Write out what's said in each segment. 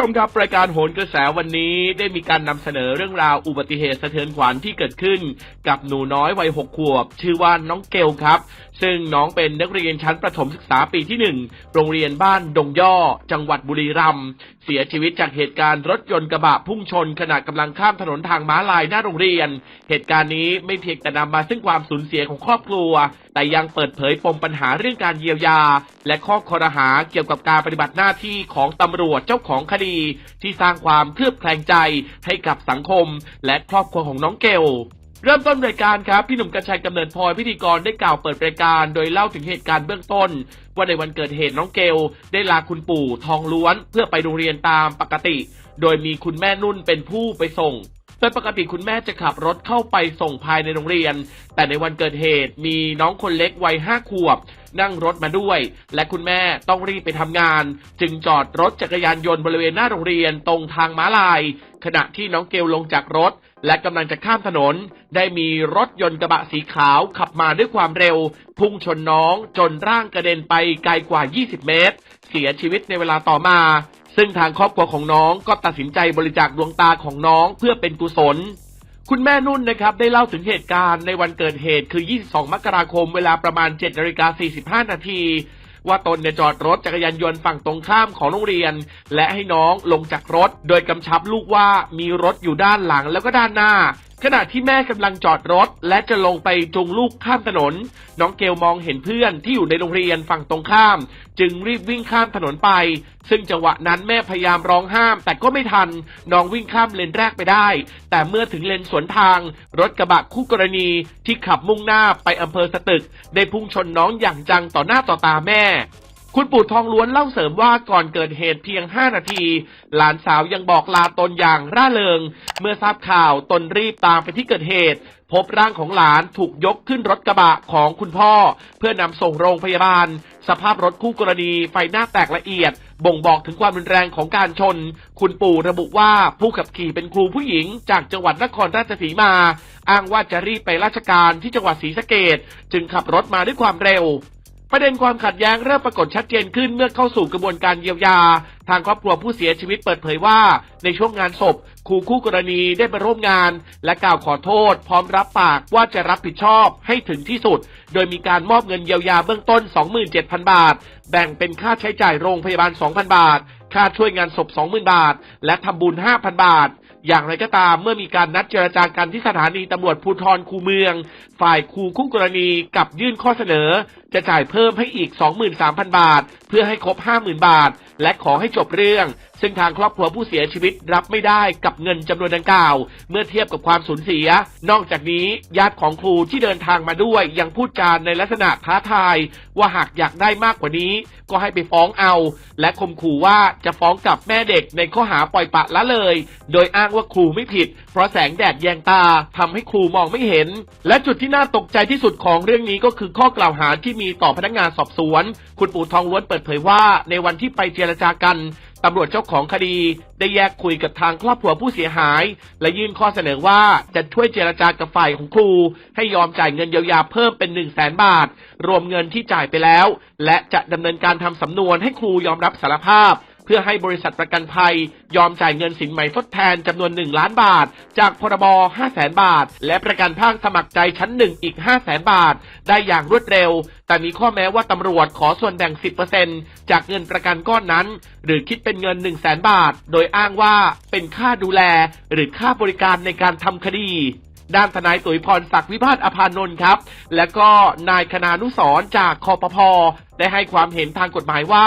ชมครับรายการโหนกระแสวันนี้ได้มีการนำเสนอเรื่องราวอุบัติเหตุสะเทือนขวัญที่เกิดขึ้น กับหนูน้อยวัยหกขวบ ชื่อว่าน้องเกลครับ ซึ่งน้องเป็นนักเรียนชั้นประถมศึกษาปีที่หนึ่งโรงเรียนบ้านดงย่อ จังหวัดบุรีรัมย์เสียชีวิตจากเหตุการณ์รถยนต์กระบะพุ่งชนขณะกำลังข้ามถนนทางม้าลายหน้าโรงเรียน เหตุการณ์นี้ไม่เพียงแต่นำมาซึ่งความสูญเสียของครอบครัว แต่ยังเปิดเผยปมปัญหาเรื่องการเยียวยา และข้อคอรหาเกี่ยวกับการปฏิบัติหน้าที่ของตำรวจเจ้าของคดีที่สร้างความเคลือบแคลงใจให้กับสังคม และครอบครัวของน้องเกลเริ่มต้นรายการครับ พี่หนุ่มกัญชัยกำเนิดพลอยพิธีกรได้กล่าวเปิดรายการ โดยเล่าถึงเหตุการณ์เบื้องต้น ว่าในวันเกิดเหตุน้องเกลได้ลาคุณปู่ทองล้วน เพื่อไปโรงเรียนตามปกติ โดยมีคุณแม่นุ่นเป็นผู้ไปส่ง โดยปกติคุณแม่จะขับรถเข้าไปส่งภายในโรงเรียน แต่ในวันเกิดเหตุมีน้องคนเล็กวัยห้าขวบ นั่งรถมาด้วย และคุณแม่ต้องรีบไปทำงาน จึงจอดรถจักรยานยนต์บริเวณหน้าโรงเรียนตรงทางม้าลาย ขณะที่น้องเกลลงจากรถ และกำลังจะข้ามถนน ได้มีรถยนต์กระบะสีขาวขับมาด้วยความเร็ว พุ่งชนน้องจนร่างกระเด็นไปไกลกว่า 20 เมตร เสียชีวิตในเวลาต่อมา ซึ่งทางครอบครัวของน้องก็ตัดสินใจบริจาคดวงตาของน้องเพื่อเป็นกุศล คุณแม่นุ่นนะครับได้เล่าถึงเหตุการณ์ในวันเกิดเหตุคือ 22 มกราคม เวลาประมาณ7นาฬิกา45 นาทีว่าตนเนี่ยจอดรถจักรยานยนต์ฝั่งตรงข้ามของโรงเรียน และให้น้องลงจากรถ โดยกำชับลูกว่ามีรถอยู่ด้านหลังแล้วก็ด้านหน้า ขณะที่แม่กำลังจอดรถ และจะลงไปจูงลูกข้ามถนน น้องเกลมองเห็นเพื่อนที่อยู่ในโรงเรียนฝั่งตรงข้าม จึงรีบวิ่งข้ามถนนไป ซึ่งจังหวะนั้นแม่พยายามร้องห้าม แต่ก็ไม่ทัน น้องวิ่งข้ามเลนแรกไปได้ แต่เมื่อถึงเลนสวนทาง รถกระบะคู่กรณีที่ขับมุ่งหน้าไปอำเภอสตึก ได้พุ่งชนน้องอย่างจังต่อหน้าต่อตาแม่ คุณปู่ทองล้วนเล่าเสริมว่าก่อนเกิดเหตุเพียง 5 นาที หลานสาวยังบอกลาตนอย่างร่าเริง เมื่อทราบข่าวตนรีบตามไปที่เกิดเหตุ พบร่างของหลานถูกยกขึ้นรถกระบะของคุณพ่อ เพื่อนำส่งโรงพยาบาล สภาพรถคู่กรณีไฟหน้าแตกละเอียด บ่งบอกถึงความรุนแรงของการชน คุณปู่ระบุว่าผู้ขับขี่เป็นครูผู้หญิง จากจังหวัดนครราชสีมา อ้างว่าจะรีบไปราชการที่จังหวัดศรีสะเกดจึงขับรถมาด้วยความเร็ว ประเด็นความขัดแย้งเริ่มปรากฏชัดเจนขึ้นเมื่อเข้าสู่กระบวนการเยียวยา ทางครอบครัวผู้เสียชีวิตเปิดเผยว่า ในช่วงงานศพครูคู่กรณีได้ไปร่วมงาน และกล่าวขอโทษ พร้อมรับปากว่าจะรับผิดชอบให้ถึงที่สุด โดยมีการมอบเงินเยียวยาเบื้องต้น 27,000 บาท แบ่งเป็นค่าใช้จ่ายโรงพยาบาล 2,000 บาท ค่าช่วยงานศพ 20,000 บาท และทำบุญ 5,000 บาท อย่างไรก็ตามเมื่อมีการนัดเจรจากันที่สถานีตำรวจภูธรคูเมือง ฝ่ายครูคู่กรณีกับยื่นข้อเสนอ จะจ่ายเพิ่มให้อีก 23,000 บาท เพื่อให้ครบ 50,000 บาท และขอให้จบเรื่อง ซึ่งทางครอบครัวผู้เสียชีวิตรับไม่ได้กับเงินจำนวนดังกล่าว เมื่อเทียบกับความสูญเสีย นอกจากนี้ญาติของครูที่เดินทางมาด้วยยังพูดจาในลักษณะท้าทาย ว่าหากอยากได้มากกว่านี้ ก็ให้ไปฟ้องเอา และข่มขู่ว่าจะฟ้องกับแม่เด็กในข้อหาปล่อยปะละเลย โดยอ้างว่าครูไม่ผิด เพราะแสงแดดแยงตาทำให้ครูมองไม่เห็น และจุดที่น่าตกใจที่สุดของเรื่องนี้ก็คือข้อกล่าวหาที่มีต่อพนักงานสอบสวน คุณปู่ทองล้วนเปิดเผยว่าในวันที่ไปเจรจากัน ตำรวจเจ้าของคดีได้แยกคุยกับทางครอบครัวผู้เสียหาย และยื่นข้อเสนอว่าจะช่วยเจรจากับฝ่ายของครู ให้ยอมจ่ายเงินเยียวยาเพิ่มเป็น1นึ่งแสนบาท รวมเงินที่จ่ายไปแล้ว และจะดำเนินการทำสำนวนให้ครูยอมรับสารภาพ เพื่อให้บริษัทประกันภัย ยอมจ่ายเงินสินไหมทดแทนจำนวน 1 ล้านบาท จากพรบ5 0 0แสนบาท และประกันภาคสมัครใจชั้น1อีก 5 0 0แสนบาท ได้อย่างรวดเร็ว แต่มีข้อแม้ว่าตำรวจขอส่วนแบ่ง 10%จากเงินประกันก้อนนั้น หรือคิดเป็นเงิน 1 0 0 0 0แสนบาท โดยอ้างว่าเป็นค่าดูแล หรือค่าบริการในการทำคดีด้านทนายตุ๋ยพรศักดิ์วิพาทอภานนท์ครับ และก็นายคณานุสรจากคอปพได้ให้ความเห็นทางกฎหมายว่า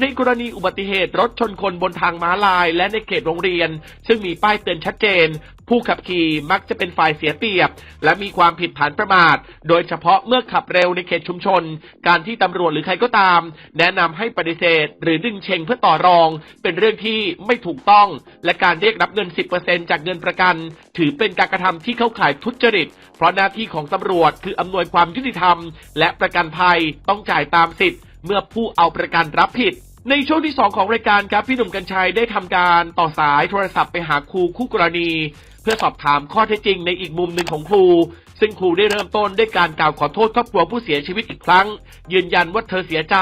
ในกรณีอุบัติเหตุรถชนคนบนทางม้าลาย และในเขตโรงเรียน ซึ่งมีป้ายเตือนชัดเจน ผู้ขับขี่มักจะเป็นฝ่ายเสียเปรียบ และมีความผิดฐานประมาท โดยเฉพาะเมื่อขับเร็วในเขตชุมชน การที่ตำรวจหรือใครก็ตาม แนะนำให้ปฏิเสธ หรือดึงเชงเพื่อต่อรอง เป็นเรื่องที่ไม่ถูกต้อง และการเรียกรับเงิน 10%จากเงินประกัน ถือเป็นการกระทำที่เข้าข่ายทุจริต เพราะหน้าที่ของตำรวจคืออำนวยความยุติธรรม และประกันภัยต้องจ่ายตามสิทธิ์เมื่อผู้เอาประกันรับผิด ในช่วงที่ 2 ของรายการครับพี่หนุ่มกัญชัยได้ทำการต่อสายโทรศัพท์ไปหาครูคู่กรณี เพื่อสอบถามข้อเท็จจริงในอีกมุมหนึ่งของครู ซึ่งครูได้เริ่มต้นด้วยการกล่าวขอโทษครอบครัวผู้เสียชีวิตอีกครั้ง ยืนยันว่าเธอเสียใจ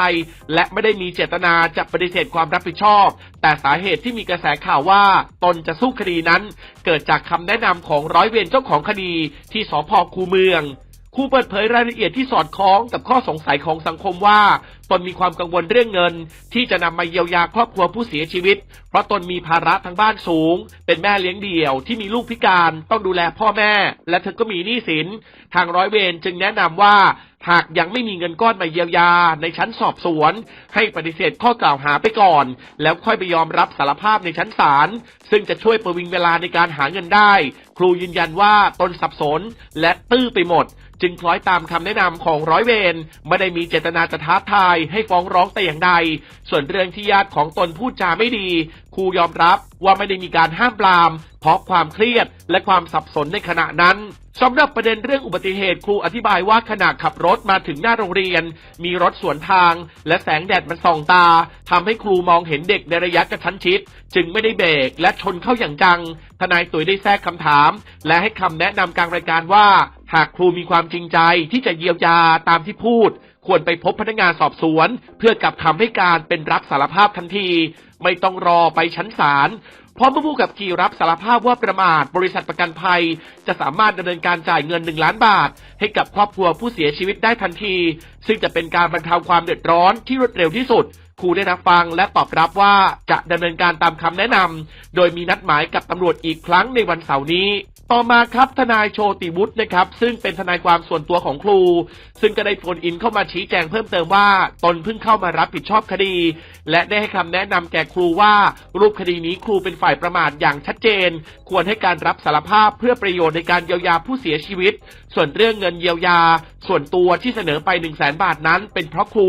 และไม่ได้มีเจตนาจะปฏิเสธความรับผิดชอบ แต่สาเหตุที่มีกระแสข่าวว่าตนจะสู้คดีนั้น เกิดจากคำแนะนำของร้อยเวรเจ้าของคดีที่สพคูเมือง ผู้เปิดเผยรายละเอียดที่สอดคล้องกับข้อสงสัยของสังคมว่า ตนมีความกังวลเรื่องเงิน ที่จะนำมาเยียวยาครอบครัวผู้เสียชีวิต เพราะตนมีภาระทางบ้านสูง เป็นแม่เลี้ยงเดี่ยวที่มีลูกพิการต้องดูแลพ่อแม่ และเธอก็มีหนี้สิน ทางร้อยเวรจึงแนะนำว่า หากยังไม่มีเงินก้อนมาเยียวยา ในชั้นสอบสวน ให้ปฏิเสธข้อกล่าวหาไปก่อน แล้วค่อยไปยอมรับสารภาพในชั้นศาลซึ่งจะช่วยประวิงเวลาในการหาเงินได้ ครูยืนยันว่าตนสับสนและตื้อไปหมด จึงคล้อยตามคำแนะนำของร้อยเวรไม่ได้มีเจตนาจะท้าทายให้ฟ้องร้องแต่อย่างใด ส่วนเรื่องที่ญาติของตนพูดจาไม่ดี ครูยอมรับว่าไม่ได้มีการห้ามปราม เพราะความเครียดและความสับสนในขณะนั้นสำหรับประเด็นเรื่องอุบัติเหตุครูอธิบายว่าขณะขับรถมาถึงหน้าโรงเรียน มีรถสวนทาง และแสงแดดมันส่องตาทำให้ครูมองเห็นเด็กในระยะกระชั้นชิด จึงไม่ได้เบรกและชนเข้าอย่างจัง ทนายตุ๋ยได้แทรกคำถาม และให้คำแนะนำกลางรายการว่า หากครูมีความจริงใจที่จะเยียวยาตามที่พูด ควรไปพบพนักงานสอบสวน เพื่อกลับคำให้การเป็นรับสารภาพทันที ไม่ต้องรอไปชั้นศาลพร้อมผู้กับขี่รับสารภาพว่าประมาทบริษัทประกันภัย จะสามารถดำเนินการจ่ายเงิน 1 ล้านบาท ให้กับครอบครัวผู้เสียชีวิตได้ทันที ซึ่งจะเป็นการบรรเทาความเดือดร้อนที่รวดเร็วที่สุดครูได้รับฟังและตอบรับว่าจะดำเนินการตามคำแนะนำโดยมีนัดหมายกับตำรวจอีกครั้งในวันเสาร์นี้ ต่อมาครับทนายโชติวุฒินะครับ ซึ่งเป็นทนายความส่วนตัวของครู ซึ่งก็ได้โฟนอินเข้ามาชี้แจงเพิ่มเติมว่า ตนเพิ่งเข้ามารับผิดชอบคดี และได้ให้คำแนะนำแก่ครูว่า รูปคดีนี้ครูเป็นฝ่ายประมาทอย่างชัดเจน ควรให้การรับสารภาพเพื่อประโยชน์ในการเยียวยาผู้เสียชีวิต ส่วนเรื่องเงินเยียวยา ส่วนตัวที่เสนอไป 1 0 0 0 0แบาทนั้น เป็นเพราะครู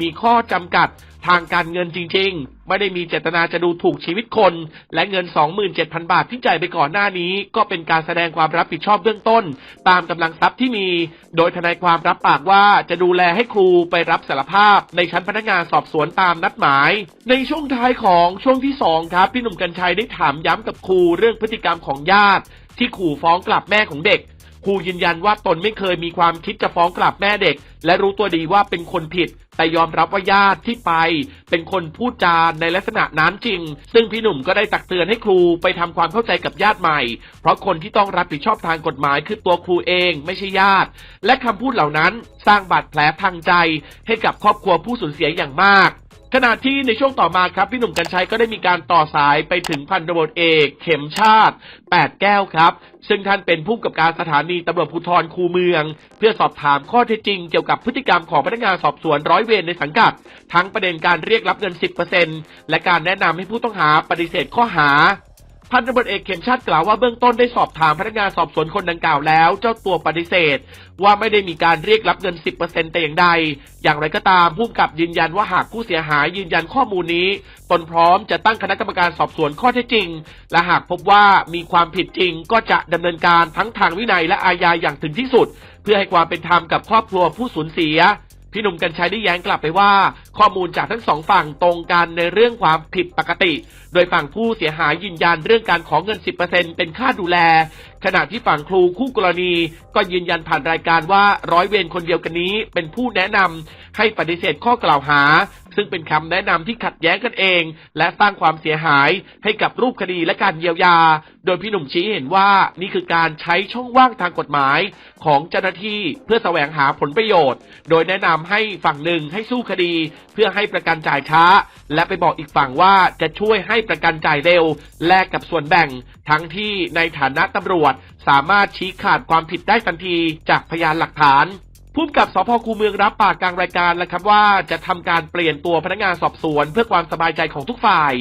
มีข้อจำกัด ทางการเงินจริง ๆ ไม่ได้มีเจตนาจะดูถูกชีวิตคน และเงิน 27,000 บาทที่จ่ายไปก่อนหน้านี้ ก็เป็นการแสดงความรับผิดชอบเบื้องต้น ตามกำลังทรัพย์ที่มี โดยทนายความรับปากว่าจะดูแลให้ครูไปรับสารภาพ ในชั้นพนักงานสอบสวนตามนัดหมาย ในช่วงท้ายของช่วงที่สองครับพี่หนุ่มกัญชัยได้ถามย้ำกับครูเรื่องพฤติกรรมของญาติ ที่ขู่ฟ้องกลับแม่ของเด็ก ครูยืนยันว่าตนไม่เคยมีความคิดจะฟ้องกลับแม่เด็ก และรู้ตัวดีว่าเป็นคนผิด แต่ยอมรับว่าญาติที่ไป เป็นคนพูดจาในลักษณะนั้นจริง ซึ่งพี่หนุ่มก็ได้ตักเตือนให้ครูไปทำความเข้าใจกับญาติใหม่ เพราะคนที่ต้องรับผิดชอบทางกฎหมายคือตัวครูเองไม่ใช่ญาติ และคำพูดเหล่านั้นสร้างบาดแผลทางใจให้กับครอบครัวผู้สูญเสียอย่างมาก ขณะที่ในช่วงต่อมาครับ พี่หนุ่มกัญชัยก็ได้มีการต่อสายไปถึงพันตำรวจเอก เข็มชาติ8แก้วครับ ซึ่งท่านเป็นผู้กำกับการสถานีตำรวจภูธรคูเมือง เพื่อสอบถามข้อเท็จจริงเกี่ยวกับพฤติกรรมของพนักงานสอบสวนร้อยเวรในสังกัด ทั้งประเด็นการเรียกรับเงิน 10%และการแนะนำให้ผู้ต้องหาปฏิเสธข้อหา พันตำรวจเอกเข็มชาติกล่าวว่าเบื้องต้นได้สอบถามพนักงานสอบสวนคนดังกล่าวแล้ว เจ้าตัวปฏิเสธ ว่าไม่ได้มีการเรียกรับเงิน 10%แต่อย่างใด อย่างไรก็ตามผู้กำกับยืนยันว่าหากผู้เสียหายยืนยันข้อมูลนี้ ตนพร้อมจะตั้งคณะกรรมการสอบสวนข้อเท็จจริง และหากพบว่ามีความผิดจริงก็จะดำเนินการทั้งทางวินัยและอาญาอย่างถึงที่สุด เพื่อให้ความเป็นธรรมกับครอบครัวผู้สูญเสียพี่หนุ่มกัญชัยได้แย้งกลับไปว่าข้อมูลจากทั้งสองฝั่งตรงกันในเรื่องความผิดปกติ โดยฝั่งผู้เสียหายยืนยันเรื่องการขอเงิน 10%เป็นค่าดูแล ขณะที่ฝั่งครูคู่กรณีก็ยืนยันผ่านรายการว่าร้อยเวรคนเดียวกันนี้เป็นผู้แนะนำให้ปฏิเสธข้อกล่าวหา ซึ่งเป็นคำแนะนำที่ขัดแย้งกันเอง และสร้างความเสียหายให้กับรูปคดีและการเยียวยา โดยพี่หนุ่มชี้เห็นว่านี่คือการใช้ช่องว่างทางกฎหมายของเจ้าหน้าที่เพื่อแสวงหาผลประโยชน์ โดยแนะนำให้ฝั่งหนึ่งให้สู้คดีเพื่อให้ประกันจ่ายช้า และไปบอกอีกฝั่งว่าจะช่วยให้ประกันจ่ายเร็ว แลกกับส่วนแบ่ง ทั้งที่ในฐานะตำรวจ สามารถชี้ขาดความผิดได้ทันทีจากพยานหลักฐานผู้กำกับสพคูเมืองรับปากกลางรายการแล้วครับว่าจะทำการเปลี่ยนตัวพนักงานสอบสวน เพื่อความสบายใจของทุกฝ่าย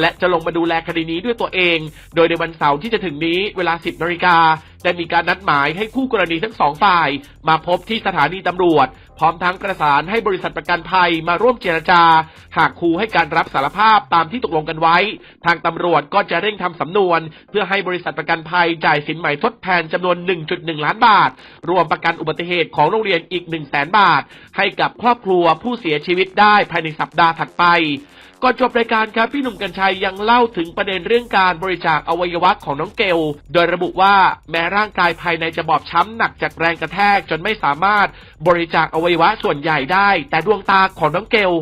และจะลงมาดูแลคดีนี้ด้วยตัวเอง โดยในวันเสาร์ที่จะถึงนี้เวลา 10นาฬิกาได้มีการนัดหมายให้คู่กรณีทั้งสองฝ่าย มาพบที่สถานีตำรวจ พร้อมทั้งประสานให้บริษัทประกันภัยมาร่วมเจรจา หากครูให้การรับสารภาพตามที่ตกลงกันไว้ ทางตำรวจก็จะเร่งทำสำนวน เพื่อให้บริษัทประกันภัยจ่ายสินใหม่ทดแทนจำนวน 1.1 ล้านบาท รวมประกันอุบัติเหตุของโรงเรียนอีก 1 0 0 0 0แบาท ให้กับครอบครัวผู้เสียชีวิตได้ภายในสัปดาห์ถัดไป ก่อนจบรายการครับพี่หนุ่มกัญชัยยังเล่าถึงประเด็นเรื่องการบริจาคอวัยวะของน้องเกล โดยระบุว่าแม้ร่างกายภายในจะบอบช้ำหนักจากแรงกระแทกจนไม่สามารถบริจาคอวัยวะส่วนใหญ่ได้ แต่ดวงตาของน้องเกล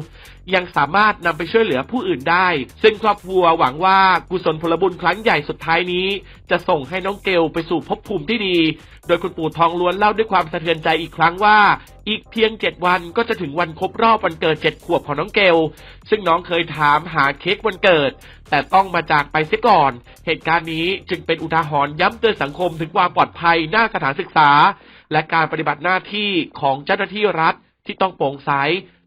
ยังสามารถนำไปช่วยเหลือผู้อื่นได้ ซึ่งครอบครัวหวังว่ากุศลพลบุญครั้งใหญ่สุดท้ายนี้ จะส่งให้น้องเกลไปสู่ภพภูมิที่ดี โดยคุณปู่ทองล้วนเล่าด้วยความสะเทือนใจอีกครั้งว่า อีกเพียงเจ็ดวันก็จะถึงวันครบรอบวันเกิดเจ็ดขวบของน้องเกล ซึ่งน้องเคยถามหาเค้กวันเกิด แต่ต้องมาจากไปเสียก่อน เหตุการณ์นี้จึงเป็นอุทาหรณ์ย้ำเตือนสังคมถึงความปลอดภัยหน้าสถานศึกษา และการปฏิบัติหน้าที่ของเจ้าหน้าที่รัฐ ที่ต้องโปร่งใส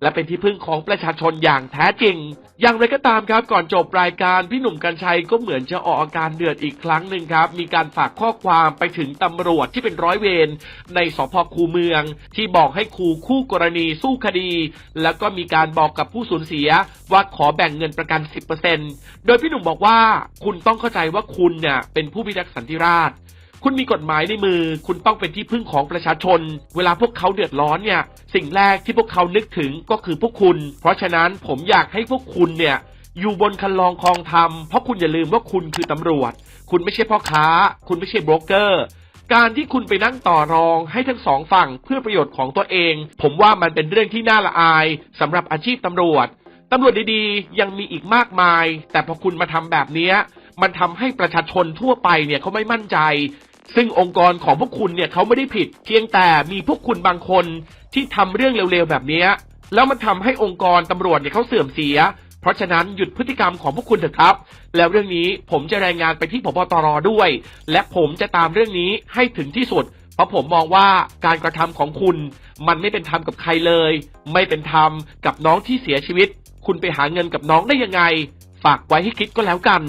และเป็นที่พึ่งของประชาชนอย่างแท้จริง อย่างไรก็ตามครับก่อนจบรายการพี่หนุ่มกัญชัยก็เหมือนจะออกอาการเดือดอีกครั้งหนึ่งครับ มีการฝากข้อความไปถึงตำรวจที่เป็นร้อยเวรในสพคูเมือง ที่บอกให้ครูคู่กรณีสู้คดี แล้วก็มีการบอกกับผู้สูญเสียว่าขอแบ่งเงินประกัน 10%โดยพี่หนุ่มบอกว่าคุณต้องเข้าใจว่าคุณเนี่ยเป็นผู้พิทักษ์สันติราษฎร์ คุณมีกฎหมายในมือ คุณต้องเป็นที่พึ่งของประชาชน เวลาพวกเขาเดือดร้อนเนี่ย สิ่งแรกที่พวกเขานึกถึงก็คือพวกคุณ เพราะฉะนั้นผมอยากให้พวกคุณเนี่ยอยู่บนคันลองคลองธรรมเพราะคุณอย่าลืมว่าคุณคือตำรวจ คุณไม่ใช่พ่อค้า คุณไม่ใช่โบรกเกอร์ การที่คุณไปนั่งต่อรองให้ทั้งสองฝั่งเพื่อประโยชน์ของตัวเอง ผมว่ามันเป็นเรื่องที่น่าละอายสำหรับอาชีพตำรวจตำรวจดีๆ ยังมีอีกมากมาย แต่พอคุณมาทำแบบนี้มันทำให้ประชาชนทั่วไปเนี่ยเขาไม่มั่นใจ ซึ่งองค์กรของพวกคุณเนี่ยเขาไม่ได้ผิด เพียงแต่มีพวกคุณบางคนที่ทำเรื่องเร็วๆแบบนี้แล้วมันทำให้องค์กรตำรวจเนี่ยเขาเสื่อมเสีย เพราะฉะนั้นหยุดพฤติกรรมของพวกคุณเถอะครับ แล้วเรื่องนี้ผมจะรายงานไปที่พบตรด้วย และผมจะตามเรื่องนี้ให้ถึงที่สุด เพราะผมมองว่าการกระทำของคุณ มันไม่เป็นธรรมกับใครเลย ไม่เป็นธรรมกับน้องที่เสียชีวิต คุณไปหาเงินกับน้องได้ยังไง ฝากไว้ให้คิดก็แล้วกัน